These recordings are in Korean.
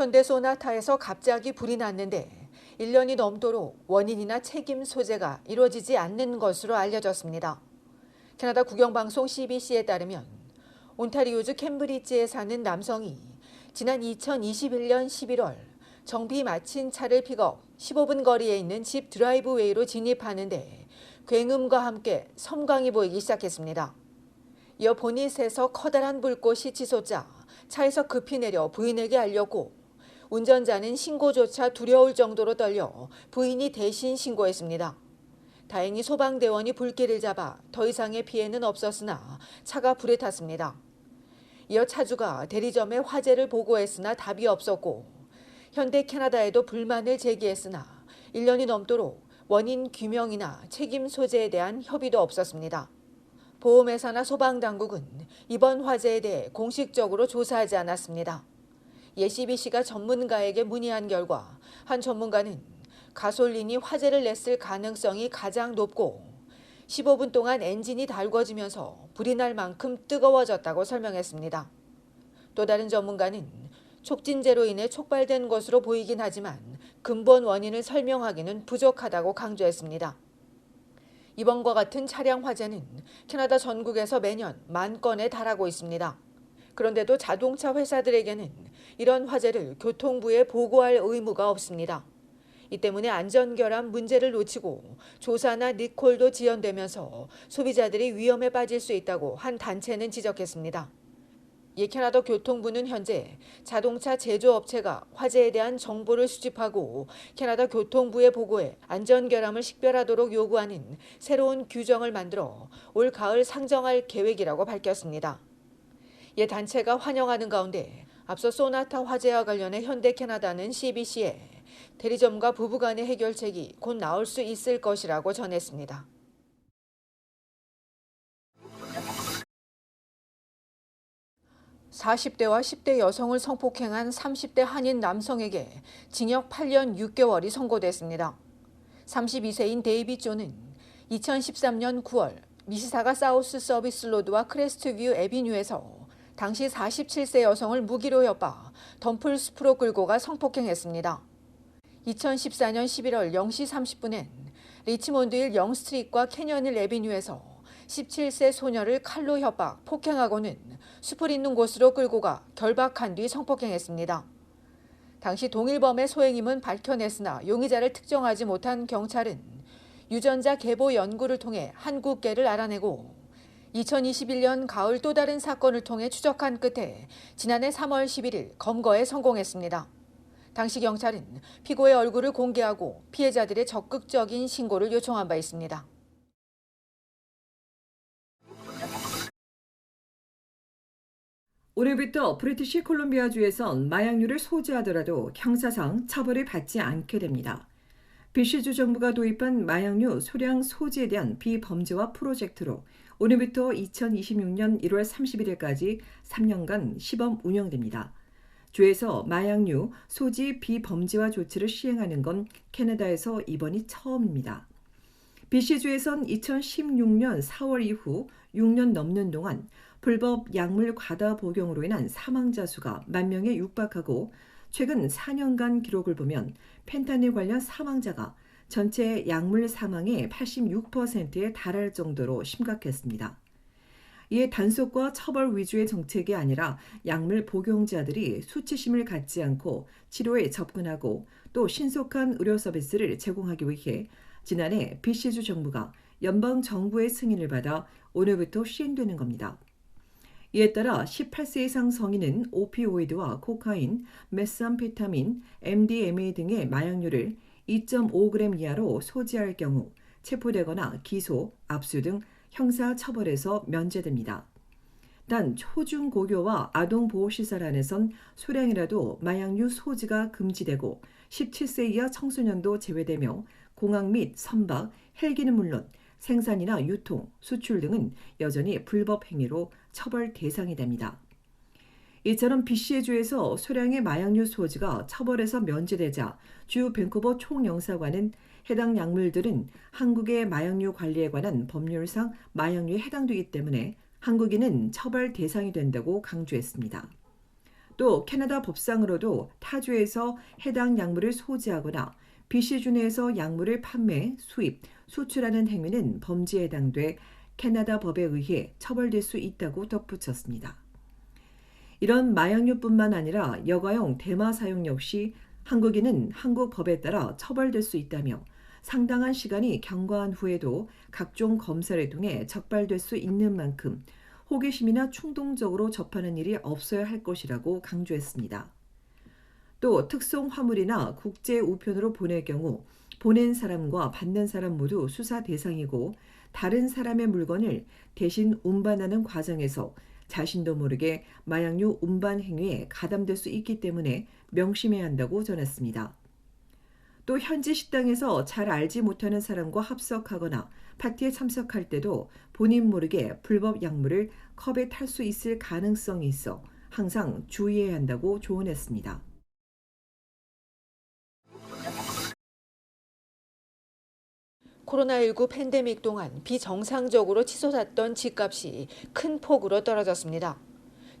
현대 소나타에서 갑자기 불이 났는데 1년이 넘도록 원인이나 책임 소재가 이루어지지 않는 것으로 알려졌습니다. 캐나다 국영방송 CBC에 따르면 온타리오주 캠브리지에 사는 남성이 지난 2021년 11월 정비 마친 차를 픽업 15분 거리에 있는 집 드라이브웨이로 진입하는데 굉음과 함께 섬광이 보이기 시작했습니다. 이어 보닛에서 커다란 불꽃이 치솟자 차에서 급히 내려 부인에게 알렸고 운전자는 신고조차 두려울 정도로 떨려 부인이 대신 신고했습니다. 다행히 소방대원이 불길을 잡아 더 이상의 피해는 없었으나 차가 불에 탔습니다. 이어 차주가 대리점에 화재를 보고했으나 답이 없었고 현대 캐나다에도 불만을 제기했으나 1년이 넘도록 원인 규명이나 책임 소재에 대한 협의도 없었습니다. 보험회사나 소방당국은 이번 화재에 대해 공식적으로 조사하지 않았습니다. 예 CBC가 전문가에게 문의한 결과 한 전문가는 가솔린이 화재를 냈을 가능성이 가장 높고 15분 동안 엔진이 달궈지면서 불이 날 만큼 뜨거워졌다고 설명했습니다. 또 다른 전문가는 촉진제로 인해 촉발된 것으로 보이긴 하지만 근본 원인을 설명하기는 부족하다고 강조했습니다. 이번과 같은 차량 화재는 캐나다 전국에서 매년 만 건에 달하고 있습니다. 그런데도 자동차 회사들에게는 이런 화재를 교통부에 보고할 의무가 없습니다. 이 때문에 안전결함 문제를 놓치고 조사나 리콜도 지연되면서 소비자들이 위험에 빠질 수 있다고 한 단체는 지적했습니다. 이 캐나다 교통부는 현재 자동차 제조업체가 화재에 대한 정보를 수집하고 캐나다 교통부에 보고해 안전결함을 식별하도록 요구하는 새로운 규정을 만들어 올 가을 상정할 계획이라고 밝혔습니다. 이 단체가 환영하는 가운데 앞서 소나타 화재와 관련해 현대 캐나다는 CBC에 대리점과 부부 간의 해결책이 곧 나올 수 있을 것이라고 전했습니다. (40대와 10대) 여성을 성폭행한 (30대) 한인 남성에게 징역 (8년 6개월이) 선고됐습니다. (32세인) 데이비 조는 (2013년 9월) 미시사가 사우스 서비스 로드와 크레스트뷰 에비뉴에서 당시 47세 여성을 무기로 협박, 덤플 숲으로 끌고 가 성폭행했습니다. 2014년 11월 0시 30분엔 리치몬드일 영스트리트과 캐년힐 에비뉴에서 17세 소녀를 칼로 협박, 폭행하고는 숲을 있는 곳으로 끌고 가 결박한 뒤 성폭행했습니다. 당시 동일범의 소행임은 밝혀냈으나 용의자를 특정하지 못한 경찰은 유전자 계보 연구를 통해 한국계를 알아내고 2021년 가을 또 다른 사건을 통해 추적한 끝에 지난해 3월 11일 검거에 성공했습니다. 당시 경찰은 피고의 얼굴을 공개하고 피해자들의 적극적인 신고를 요청한 바 있습니다. 오늘부터 브리티시 콜롬비아주에선 마약류를 소지하더라도 형사상 처벌을 받지 않게 됩니다. BC주 정부가 도입한 마약류 소량 소지에 대한 비범죄화 프로젝트로 오늘부터 2026년 1월 31일까지 3년간 시범 운영됩니다. 주에서 마약류 소지 비범죄화 조치를 시행하는 건 캐나다에서 이번이 처음입니다. BC주에선 2016년 4월 이후 6년 넘는 동안 불법 약물 과다 복용으로 인한 사망자 수가 만 명에 육박하고 최근 4년간 기록을 보면 펜타닐 관련 사망자가 전체 약물 사망의 86%에 달할 정도로 심각했습니다. 이에 단속과 처벌 위주의 정책이 아니라 약물 복용자들이 수치심을 갖지 않고 치료에 접근하고 또 신속한 의료 서비스를 제공하기 위해 지난해 BC주 정부가 연방 정부의 승인을 받아 오늘부터 시행되는 겁니다. 이에 따라 18세 이상 성인은 오피오이드와 코카인, 메스암페타민, MDMA 등의 마약류를 2.5g 이하로 소지할 경우 체포되거나 기소, 압수 등 형사 처벌에서 면제됩니다. 단 초중고교와 아동보호시설 안에선 소량이라도 마약류 소지가 금지되고 17세 이하 청소년도 제외되며 공항 및 선박, 헬기는 물론 생산이나 유통, 수출 등은 여전히 불법 행위로 처벌 대상이 됩니다. 이처럼 BC의 주에서 소량의 마약류 소지가 처벌에서 면제되자 주 밴쿠버 총영사관은 해당 약물들은 한국의 마약류 관리에 관한 법률상 마약류에 해당되기 때문에 한국인은 처벌 대상이 된다고 강조했습니다. 또 캐나다 법상으로도 타주에서 해당 약물을 소지하거나 BC 주 내에서 약물을 판매, 수입, 수출하는 행위는 범죄에 해당돼 캐나다 법에 의해 처벌될 수 있다고 덧붙였습니다. 이런 마약류뿐만 아니라 여가용 대마 사용 역시 한국인은 한국 법에 따라 처벌될 수 있다며 상당한 시간이 경과한 후에도 각종 검사를 통해 적발될 수 있는 만큼 호기심이나 충동적으로 접하는 일이 없어야 할 것이라고 강조했습니다. 또 특송 화물이나 국제 우편으로 보낼 경우 보낸 사람과 받는 사람 모두 수사 대상이고 다른 사람의 물건을 대신 운반하는 과정에서 자신도 모르게 마약류 운반 행위에 가담될 수 있기 때문에 명심해야 한다고 전했습니다. 또 현지 식당에서 잘 알지 못하는 사람과 합석하거나 파티에 참석할 때도 본인 모르게 불법 약물을 컵에 탈 수 있을 가능성이 있어 항상 주의해야 한다고 조언했습니다. 코로나19 팬데믹 동안 비정상적으로 치솟았던 집값이 큰 폭으로 떨어졌습니다.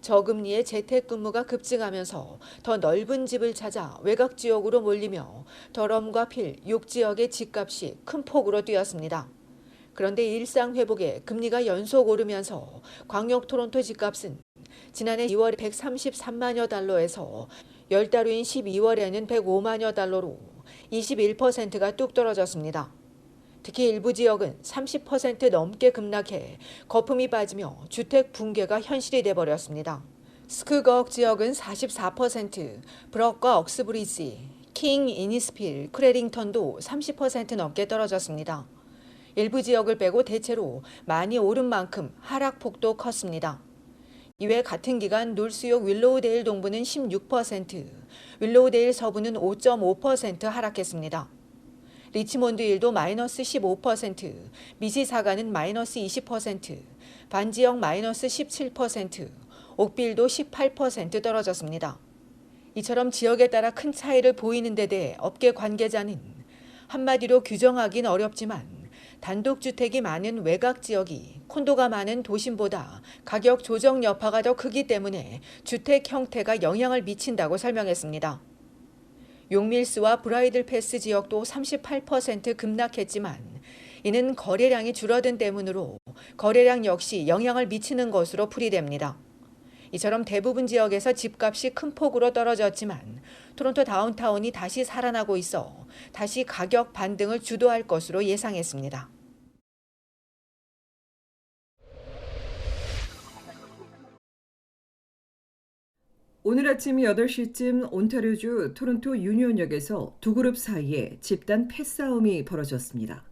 저금리의 재택근무가 급증하면서 더 넓은 집을 찾아 외곽 지역으로 몰리며 더럼과 필, 6지역의 집값이 큰 폭으로 뛰었습니다. 그런데 일상 회복에 금리가 연속 오르면서 광역 토론토 집값은 지난해 2월 133만여 달러에서 10달 후인 12월에는 105만여 달러로 21%가 뚝 떨어졌습니다. 특히 일부 지역은 30% 넘게 급락해 거품이 빠지며 주택 붕괴가 현실이 돼버렸습니다. 스크거억 지역은 44%, 브럭과 억스브리지, 킹, 이니스필, 크레링턴도 30% 넘게 떨어졌습니다. 일부 지역을 빼고 대체로 많이 오른 만큼 하락폭도 컸습니다. 이외 같은 기간 놀수역 윌로우데일 동부는 16%, 윌로우데일 서부는 5.5% 하락했습니다. 리치몬드 일도 마이너스 15%, 미시사가는 마이너스 20%, 반지역 마이너스 17%, 옥빌도 18% 떨어졌습니다. 이처럼 지역에 따라 큰 차이를 보이는 데 대해 업계 관계자는 한마디로 규정하긴 어렵지만 단독주택이 많은 외곽 지역이 콘도가 많은 도심보다 가격 조정 여파가 더 크기 때문에 주택 형태가 영향을 미친다고 설명했습니다. 용밀스와 브라이들 패스 지역도 38% 급락했지만 이는 거래량이 줄어든 때문으로 거래량 역시 영향을 미치는 것으로 풀이됩니다. 이처럼 대부분 지역에서 집값이 큰 폭으로 떨어졌지만 토론토 다운타운이 다시 살아나고 있어 다시 가격 반등을 주도할 것으로 예상했습니다. 오늘 아침 8시쯤 온타리오주 토론토 유니온역에서 두 그룹 사이에 집단 패싸움이 벌어졌습니다.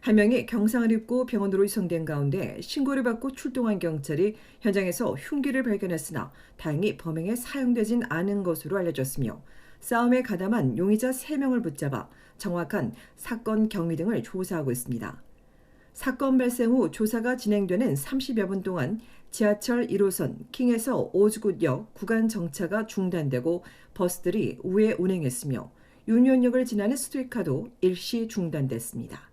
한 명이 경상을 입고 병원으로 이송된 가운데 신고를 받고 출동한 경찰이 현장에서 흉기를 발견했으나 다행히 범행에 사용되진 않은 것으로 알려졌으며 싸움에 가담한 용의자 3명을 붙잡아 정확한 사건 경위 등을 조사하고 있습니다. 사건 발생 후 조사가 진행되는 30여 분 동안 지하철 1호선 킹에서 오즈굿역 구간 정차가 중단되고 버스들이 우회 운행했으며 유니온역을 지나는 스트리카도 일시 중단됐습니다.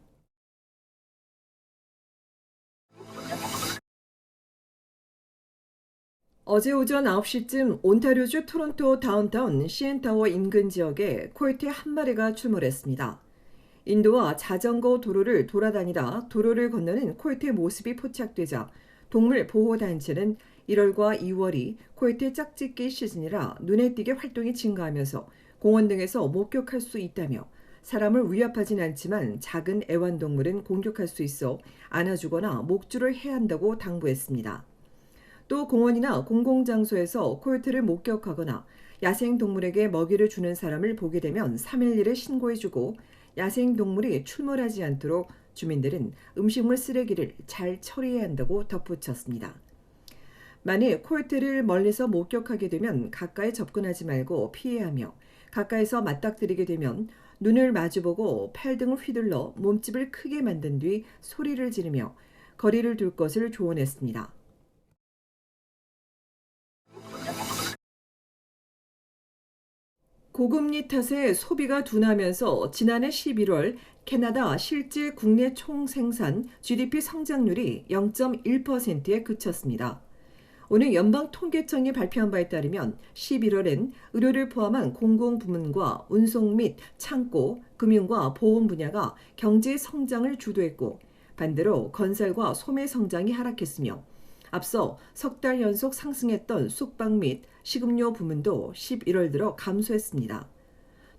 어제 오전 9시쯤 온타리오주 토론토 다운타운 시엔타워 인근 지역에 코요테 한 마리가 출몰했습니다. 인도와 자전거 도로를 돌아다니다 도로를 건너는 코요테 모습이 포착되자 동물 보호단체는 1월과 2월이 코요테 짝짓기 시즌이라 눈에 띄게 활동이 증가하면서 공원 등에서 목격할 수 있다며 사람을 위협하진 않지만 작은 애완동물은 공격할 수 있어 안아주거나 목줄을 해야 한다고 당부했습니다. 또 공원이나 공공장소에서 코요테를 목격하거나 야생동물에게 먹이를 주는 사람을 보게 되면 311에 신고해주고 야생 동물이 출몰하지 않도록 주민들은 음식물 쓰레기를 잘 처리해야 한다고 덧붙였습니다. 만일 코요테를 멀리서 목격하게 되면 가까이 접근하지 말고 피해하며 가까이서 맞닥뜨리게 되면 눈을 마주보고 팔 등을 휘둘러 몸집을 크게 만든 뒤 소리를 지르며 거리를 둘 것을 조언했습니다. 고금리 탓에 소비가 둔하면서 지난해 11월 캐나다 실제 국내 총 생산 GDP 성장률이 0.1%에 그쳤습니다. 오늘 연방 통계청이 발표한 바에 따르면 11월엔 의료를 포함한 공공부문과 운송 및 창고, 금융과 보험 분야가 경제 성장을 주도했고 반대로 건설과 소매 성장이 하락했으며 앞서 석 달 연속 상승했던 숙박 및 식음료 부문도 11월 들어 감소했습니다.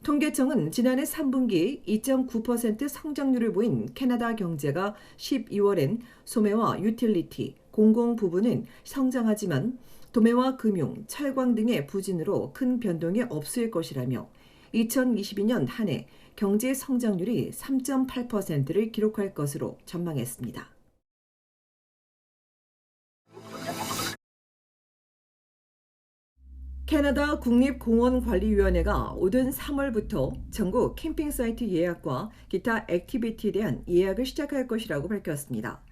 통계청은 지난해 3분기 2.9% 성장률을 보인 캐나다 경제가 12월엔 소매와 유틸리티, 공공 부분은 성장하지만 도매와 금융, 철광 등의 부진으로 큰 변동이 없을 것이라며 2022년 한 해 경제 성장률이 3.8%를 기록할 것으로 전망했습니다. 캐나다 국립공원관리위원회가 오는 3월부터 전국 캠핑 사이트 예약과 기타 액티비티에 대한 예약을 시작할 것이라고 밝혔습니다.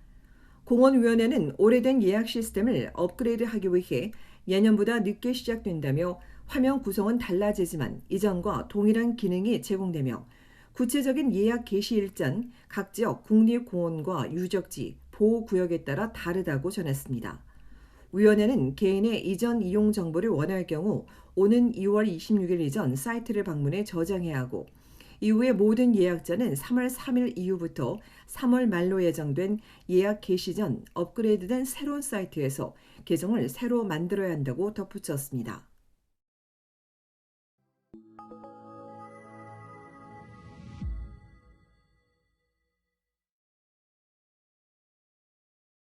공원위원회는 오래된 예약 시스템을 업그레이드하기 위해 예년보다 늦게 시작된다며 화면 구성은 달라지지만 이전과 동일한 기능이 제공되며 구체적인 예약 개시 일자는 각 지역 국립공원과 유적지, 보호구역에 따라 다르다고 전했습니다. 위원회는 개인의 이전 이용 정보를 원할 경우 오는 2월 26일 이전 사이트를 방문해 저장해야 하고 이후에 모든 예약자는 3월 3일 이후부터 3월 말로 예정된 예약 개시 전 업그레이드된 새로운 사이트에서 계정을 새로 만들어야 한다고 덧붙였습니다.